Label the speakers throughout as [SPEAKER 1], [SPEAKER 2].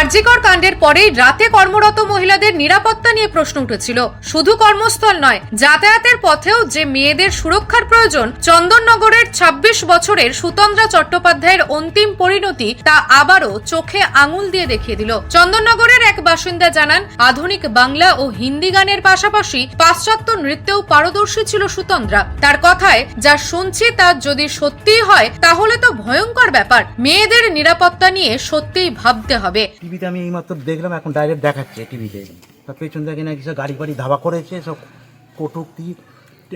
[SPEAKER 1] আরজিকর কাণ্ডের পরেই রাতে কর্মরত মহিলাদের নিরাপত্তা নিয়ে প্রশ্ন উঠেছিল। শুধু কর্মস্থল নয়, যাতায়াতের পথেও যে মেয়েদের সুরক্ষার প্রয়োজন, চন্দননগরের ২৬ বছরের সুতন্দ্রা চট্টোপাধ্যায়ের অন্তিম পরিণতি তা আবারও চোখে আঙুল দিয়ে দেখিয়ে দিল। চন্দননগরের এক বাসিন্দা জানান, আধুনিক বাংলা ও হিন্দি গানের পাশাপাশি পাশ্চাত্য নৃত্যেও পারদর্শী ছিল সুতন্দ্রা। তার কথায়, যা শুনছি তা যদি সত্যিই হয়, তাহলে তো ভয়ঙ্কর ব্যাপার। মেয়েদের নিরাপত্তা নিয়ে সত্যিই ভাবতে হবে।
[SPEAKER 2] টিভিতে আমি এইমাত্র দেখলাম এখন ডাইরেক্ট দেখাচ্ছে টিভিতে। তার পেছন থেকে নাকি সব গাড়ি বাড়ি ধাবা করেছে সব কটুক্তি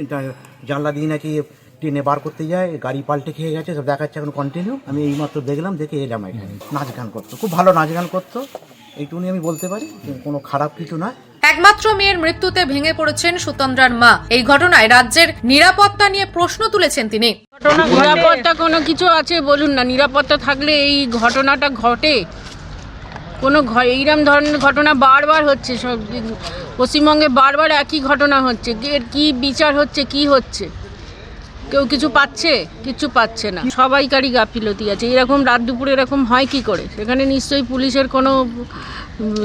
[SPEAKER 2] টা- জানলা দিয়ে নাকি ট্রেনে বার করতে যায় গাড়ি পাল্টে খেয়ে গেছে সব দেখাচ্ছে এখন কন্টিনিউ আমি এইমাত্র দেখলাম দেখে এলাম এখানে। নাচ গান করতো খুব ভালো নাচ গান করতো। এইটুকুনি আমি বলতে পারি কোনো খারাপ কিছু নয়।
[SPEAKER 1] একমাত্র মেয়ের মৃত্যুতে ভেঙে পড়েছেন সুতন্দ্রার মা। এই ঘটনায় রাজ্যের নিরাপত্তা নিয়ে প্রশ্ন তুলেছেন তিনি।
[SPEAKER 3] ঘটনা নিরাপত্তা কোনো কিছু আছে বলুন না নিরাপত্তা থাকলে এই ঘটনাটা ঘটে। কোনো এইরম ধরনের ঘটনা বারবার হচ্ছে, সব পশ্চিমবঙ্গে বারবার একই ঘটনা হচ্ছে। এর কি বিচার হচ্ছে, কি হচ্ছে? কেউ কিছু পাচ্ছে? কিছু পাচ্ছে না। সবাইকারই গাফিলতি আছে। এরকম রাত দুপুরে এরকম হয় কি করে? সেখানে নিশ্চয়ই পুলিশের কোনো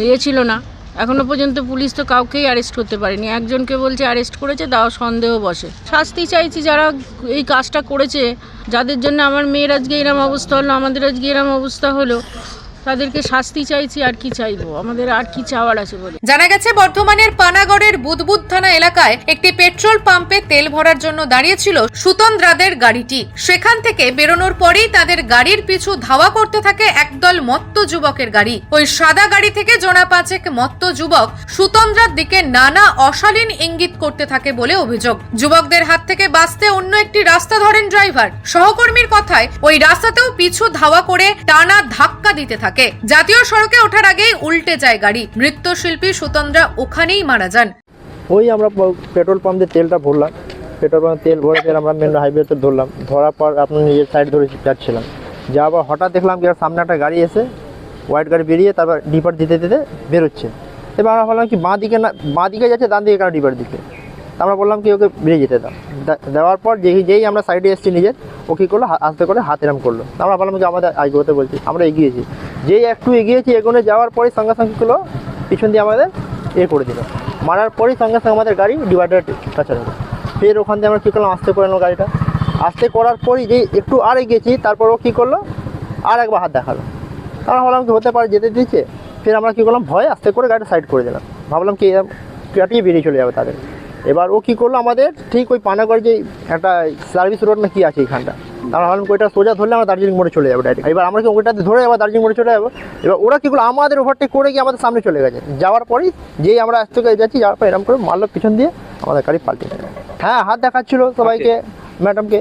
[SPEAKER 3] ইয়ে ছিল না। এখনও পর্যন্ত পুলিশ তো কাউকেই অ্যারেস্ট করতে পারেনি। একজনকে বলছে অ্যারেস্ট করেছে, তাও সন্দেহ বসে। শাস্তি চাইছি যারা এই কাজটা করেছে, যাদের জন্য আমার মেয়ের আজকে এরম অবস্থা হলো, আমাদের আজকে এরম অবস্থা হলো তাদেরকে শাস্তি চাইছি, আর কি চাইব? আমাদের আর কি চাওয়ার আছে বলে?
[SPEAKER 1] জানা গেছে, বর্ধমানের পানাগড়ের বুদবুদ থানা এলাকায় একটি পেট্রোল পাম্পে তেল ভরার জন্য দাঁড়িয়েছিল সুতন্দ্রাদের গাড়িটি। সেখান থেকে বেরোনোর পরেই তাদের গাড়ির পিছু ধাওয়া করতে থাকে একদল মত্ত যুবকের গাড়ি। ওই সাদা গাড়ি থেকে জোড়া পাঁচেক মত্ত যুবক সুতন্দ্রার দিকে নানা অশালীন ইঙ্গিত করতে থাকে বলে অভিযোগ। যুবকদের হাত থেকে বাঁচতে অন্য একটি রাস্তা ধরেন ড্রাইভার। সহকর্মীর কথায়, ওই রাস্তাতেও পিছু ধাওয়া করে টানা ধাক্কা দিতে থাকে। জাতীয় সড়কে ওঠার আগেই উল্টে যায় গাড়ি। নৃত্যশিল্পী সুতন্দ্রা ওখানেই মারা যান।
[SPEAKER 4] ওই আমরা পেট্রোল পাম্প তেলটা ভরলাম। পেট্রোল পাম্পে তেল ভরে ফের আমরা মেন হাইওয়েতে ধরলাম। ধরার পর আপনার নিজের সাইড ধরে যাচ্ছিলাম। যাওয়ার পর হঠাৎ দেখলাম কি সামনে একটা গাড়ি এসে হোয়াইট গাড়ি বেরিয়ে তারপর ডিপার দিতে দিতে বেরোচ্ছে। এবার আমরা ভাবলাম কি বাঁ দিকে না বাঁ দিকে যাচ্ছে, ডান দিকে কেন ডিপার দিকে আমরা বললাম কি ওকে বেরিয়ে যেতে দাও। দেওয়ার পর যেই যেই আমরা সাইডে এসেছি নিজের, ও কী করল আস্তে করে হাত এরম করল। আমরা ভাবলাম কি আমাদের এগোতে বলছি, আমরা এগিয়েছি যেই একটু এগিয়েছি এগোনে যাওয়ার পরে সঙ্গে সঙ্গে করল পিছন দিয়ে আমাদের এ করে দিল। মারার পরেই সঙ্গে সঙ্গে আমাদের গাড়ি ডিভাইডার কাছে হলো ফের ওখান দিয়ে আমরা কী করলাম? আস্তে করে নিলাম গাড়িটা। আস্তে করার পরই যেই একটু আর এগিয়েছি, তারপর ও কী করল? আর একবার হাত দেখাল। আমরা ভাবলাম কি হতে পারে, যেতে দিচ্ছে ফের আমরা কী করলাম? ভয় আস্তে করে গাড়িটা সাইড করে দিলাম। ভাবলাম কি কাটিয়ে বেরিয়ে চলে যাবে তাদের। এবার ও কী করল আমাদের ঠিক ওই পানাগড় যে একটা সার্ভিস রোড না কি আছে এইখানটা আমরা ভাবলাম ওইটা সোজা ধরলে আমরা দার্জিলিং মোড়ে চলে যাব ডাইরেক্ট এবার আমরা কি ওইটাতে ধরে আবার দার্জিলিং মোড়ে চলে যাব? এবার ওরা কী করল? আমাদের ওভারটেক করে গিয়ে আমাদের সামনে চলে গেছে। যাওয়ার পরেই যেই আমরা আজ থেকে যাচ্ছি যাওয়ার পর এরকম করে মারলো পিছন দিয়ে আমাদের গাড়ি পাল্টে হ্যাঁ হাত দেখাচ্ছিল সবাইকে ম্যাডামকে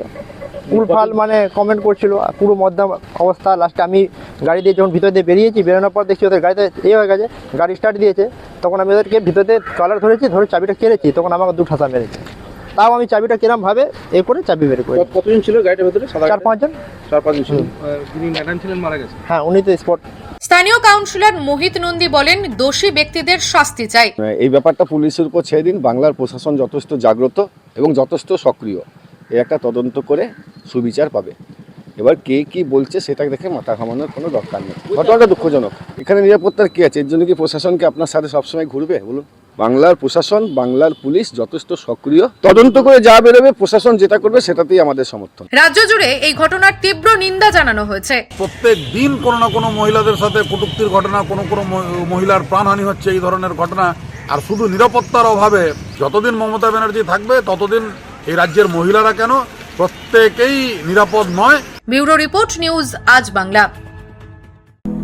[SPEAKER 4] উলফাল মানে কমেন্ট করছিল আর পুরো মধ্যম অবস্থা। লাস্টে আমি গাড়ি দিয়ে যখন ভিতর দিয়ে বেরিয়েছি বেরোনোর পর দেখছি ওদের গাড়িতে এ হয়ে গেছে গাড়ি স্টার্ট দিয়েছে। তখন আমি ওদেরকে ভিতরে কলার ধরেছি ধরে চাবিটা কেড়েছি তখন আমাকে দু ঠাসা মেরেছে। তাও আমি চাবিটা কিরম ভাবে এ করে চাবি বের করে
[SPEAKER 5] কত- কতজন ছিল গাড়িটার ভেতরে?
[SPEAKER 4] চার পাঁচজন।
[SPEAKER 5] চার পাঁচজন ছিল। ম্যাডাম ছিলেন মারা গেছে
[SPEAKER 4] হ্যাঁ উনি তো স্পট
[SPEAKER 1] স্থানীয় কাউন্সিলর মোহিত নন্দী বলেন দোষী ব্যক্তিদের শাস্তি চাই।
[SPEAKER 6] এই ব্যাপারটা পুলিশের উপর ছেড়ে দিন বাংলার প্রশাসন যথেষ্ট জাগ্রত এবং যথেষ্ট সক্রিয়। এ একটা তদন্ত করে সুবিচার পাবে। এবার কে কি বলছে সেটা দেখে মাথা ঘামানোর কোনো দরকার নেই। ঘটনাটা দুঃখজনক। এখানে নিরাপত্তার কি আছে? এর জন্য কি প্রশাসনকে আপনার সাথে সবসময় ঘুরবে? বলুন। বাংলার প্রশাসন বাংলার পুলিশ যথেষ্ট সক্রিয়। তদন্ত করে যা বেরোবে প্রশাসন যেটা করবে সেটাতেই আমাদের সমর্থন।
[SPEAKER 1] রাজ্য জুড়ে এই ঘটনার তীব্র নিন্দা জানানো হয়েছে।
[SPEAKER 7] প্রত্যেক দিন কোনো না কোনো মহিলাদের সাথে কটূক্তির ঘটনা কোনো কোনো মহি- মহিলার প্রাণহানি হচ্ছে এই ধরনের ঘটনা। আর শুধু নিরাপত্তার অভাবে যতদিন মমতা ব্যানার্জি থাকবে ততদিন এই রাজ্যের মহিলারা কেন প্রত্যেকেই নিরাপদ নয়
[SPEAKER 1] ব্যুরো রিপোর্ট নিউজ আজ বাংলা।